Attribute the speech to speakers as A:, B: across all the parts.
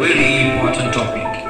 A: Very important topic.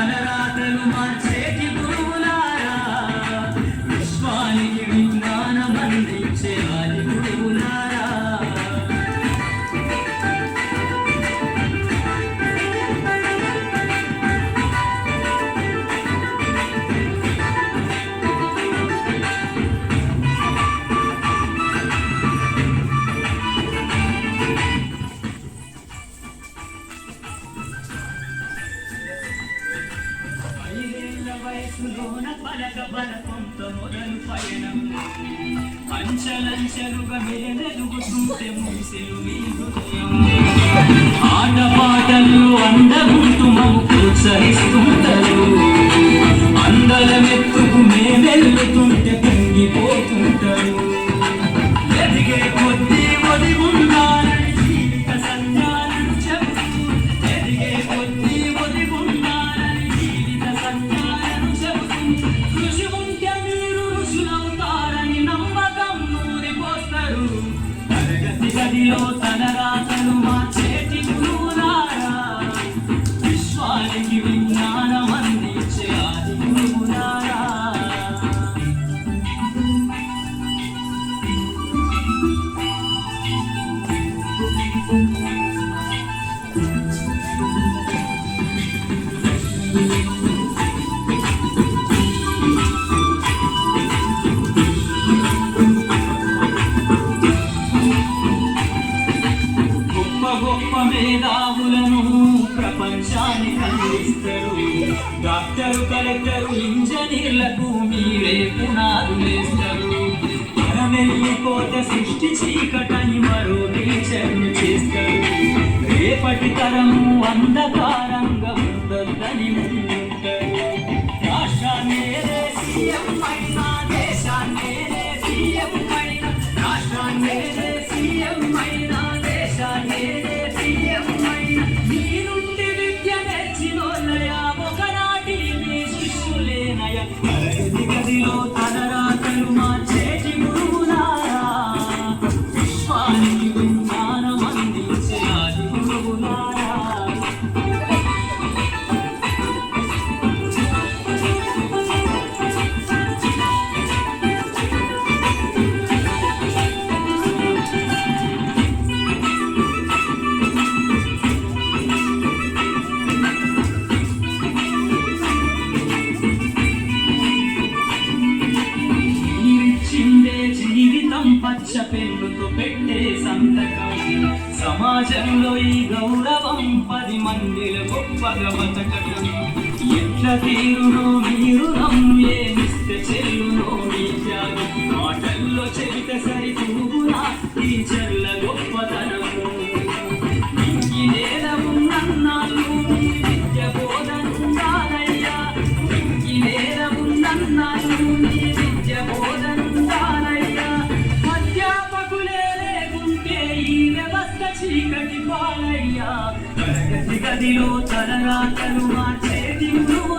B: గదిలో తలరాతలు వయసులోన పలక బలకంతో మొదలు పయనం. అంచలంచలుగా మెలెలుగుతుంటే ముగిసెలు మీ హృదయం. ఆట పాటల్లో అందగుంటూ మము ప్రోత్సహిస్తుంటారు తరగతి గదిలో అందిస్తారు డాక్టరు కలెక్టరు ఇంజనీర్లకు మీరే పునాదు వేస్తారు వెళ్ళిపోతే సృష్టి చీకటని మరో టీచర్ను చేస్తారు. రేపటి తరము అంధకారంగా ఉండొద్దని ముందుంటారు. రాష్ట్రాన్ని సీఎం అయినా దేశాన్ని సీఎం అయినా రాష్ట్రాన్ని జీవితం పచ్చ పెన్నుతో పెట్టే సంతకం. సమాజంలో ఈ గౌరవం పది మందిలో గొప్పగా బతకటం. ఎట్ల తీరును మీరు గదిలో తలరాతలు మార్చే దిగులు